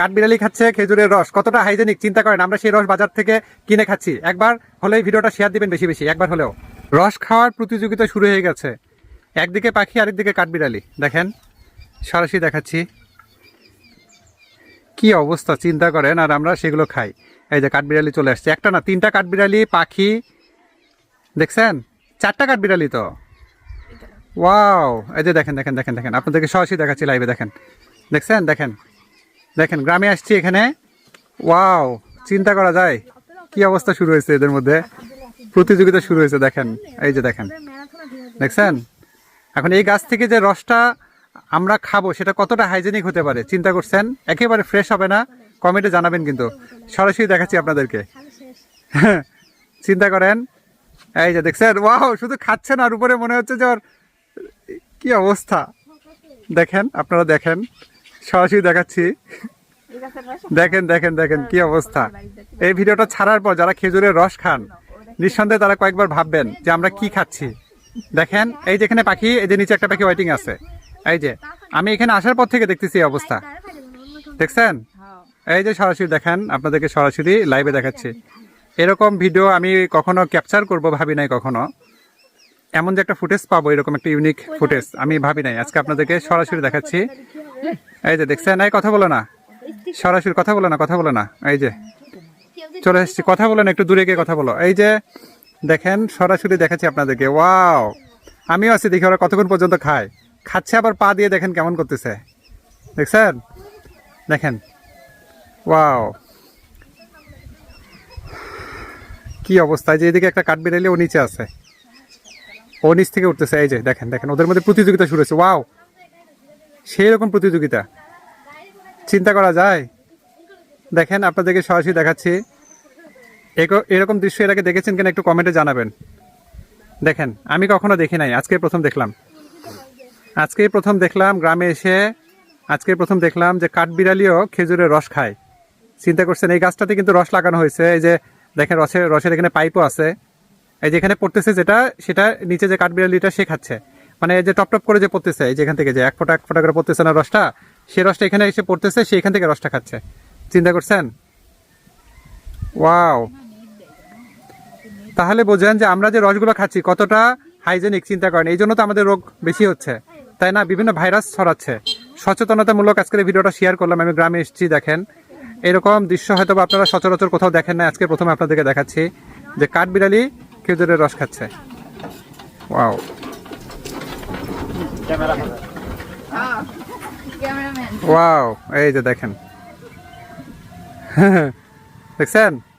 কাঠবিড়ালি খাচ্ছে খেজুরের রস। কতটা হাইজেনিক চিন্তা করেন আমরা সেই রস বাজার থেকে কিনে খাচ্ছি। একবার হলে এই ভিডিওটা শেয়ার দিবেন বেশি বেশি একবার হলেও। রস খাওয়ার প্রতিযোগিতা শুরু হয়ে গেছে। একদিকে পাখি আরেকদিকে কাঠবিড়ালি। দেখেন সরাসরি দেখাচ্ছি। কি অবস্থা চিন্তা করেন আর আমরা সেগুলো খাই। এই যে কাঠবিড়ালি চলে আসছে। একটা না তিনটা কাঠবিড়ালি পাখি দেখছেন? চারটা কাঠবিড়ালি তো? ওয়াও এই যে দেখেন দেখেন দেখেন দেখেন। আপনাদেরকে সরাসরি দেখাচ্ছি লাইভে দেখেন। দেখছেন? দেখেন। দেখেন, গ্রামে আসছি এখানে। ওয়াও, চিন্তা করা যায়। কি অবস্থা শুরু হয়েছে এদের মধ্যে? প্রতিযোগিতা শুরু হয়েছে, দেখেন। এই যে দেখেন। দেখছেন? এখন এই গাছ থেকে যে রসটা আমরা খাব, সেটা কতটা হাইজেনিক হতে পারে? চিন্তা করছেন? একেবারে ফ্রেশ হবে না? কমেন্টে জানাবেন কিন্তু। সরাসরি দেখাচ্ছি আপনাদেরকে। চিন্তা করেন? এই যে দেখছেন? ওয়াও, শুধু খাচ্ছেন আর উপরে মনে হচ্ছে যে ওর কি অবস্থা? দেখেন, আপনারা দেখেন। সরাসরি দেখাচ্ছি। দেখেন দেখেন দেখেন কি অবস্থা। এই ভিডিওটা ছাড়ার পর যারা খেজুরের রস খান, নিঃসন্দেহে তারা কয়েকবার ভাববেন যে আমরা কি খাচ্ছি। দেখেন, এই যে এখানে পাখি, এই যে নিচে একটা পাখি ওয়েটিং আছে। এই যে, আমি এখানে আসার পর থেকে দেখতেছি এই অবস্থা। দেখছেন? এই যে সরাসরি দেখেন, আপনাদেরকে সরাসরি লাইভে দেখাচ্ছি। এরকম ভিডিও আমি কখনো ক্যাপচার করব, ভাবি নাই কখনো। এমন যে একটা ফুটেজ পাবো, এরকম একটা ইউনিক ফুটেজ আমি ভাবি নাই। আজকে আপনাদেরকে সরাসরি দেখাচ্ছি। এই যে দেখছেন? এই কথা বলো না। সরাসরি কথা বলো না, কথা বলো না। এই যে। চলে এসেছি। কথা বলো না, একটু দূরে গিয়ে কথা বলো। এই যে, দেখেন, সরাসরি দেখাচ্ছি আপনাদেরকে। ওয়াও! আমিও আছি দেখি ওরা কতক্ষণ পর্যন্ত খায়। খাচ্ছে আবার পা দিয়ে দেখেন কেমন করতেছে। দেখছেন? দেখেন। ওয়াও! কি অবস্থা! যে এদিকে একটা কাঠবিড়ালি ও নিচে আছে। ও নিচ থেকে উঠতেছে। এই যে, দেখেন দেখেন। ওদের মধ্যে প্রতিযোগিতা শুরু হয়েছে। ওয়াও! সেই রকম প্রতিযোগিতা। চিন্তা করা যায়? দেখেন, আপনাদেরকে সরাসরি দেখাচ্ছি। এরকম দৃশ্য এর আগে দেখেছেন কিনা একটু কমেন্টে জানাবেন। দেখেন, আমি কখনো দেখি নাই। আজকে প্রথম দেখলাম। আজকেই প্রথম দেখলাম গ্রামে এসে, আজকে প্রথম দেখলাম যে কাঠবিড়ালিও খেজুরের রস খায়। চিন্তা করছেন, এই গাছটাতে কিন্তু রস লাগানো হয়েছে। এই যে, দেখেন, রসের রসের এখানে পাইপও আছে। এই যেখানে পড়তেছে যেটা, সেটা নিচে যে কাঠবিড়ালিটা সে খাচ্ছে। মানে যে টপ টপ করে যে পড়তেছে, এই যে এখান থেকে যে এক ফোঁটা এক ফোঁটা করে পড়তেছে না রসটা, সে রসটা এখানে এসে পড়তেছে, সে এখান থেকে রসটা খাচ্ছে। চিন্তা করছেন? ওয়াও। তাহলে বোঝেন যে আমরা যে রসগুলো খাচ্ছি, কতটা হাইজেনিক, চিন্তা করেন। এই জন্য তো আমাদের রোগ বেশি হচ্ছে। তাই না? বিভিন্ন ভাইরাস ছড়াচ্ছে। সচেতনতামূলক আজকের ভিডিওটা শেয়ার করলাম। আমি গ্রামে এসেছি, দেখেন। এরকম দৃশ্য হয়তো আপনারা সচরাচর কোথাও দেখেন না। আজকে প্রথমে আপনাদেরকে দেখাচ্ছি যে কাঠবিড়ালি খেজুরের রস খাচ্ছে। ওয়াও। ওয়াও এই যে দেখেন। দেখছেন?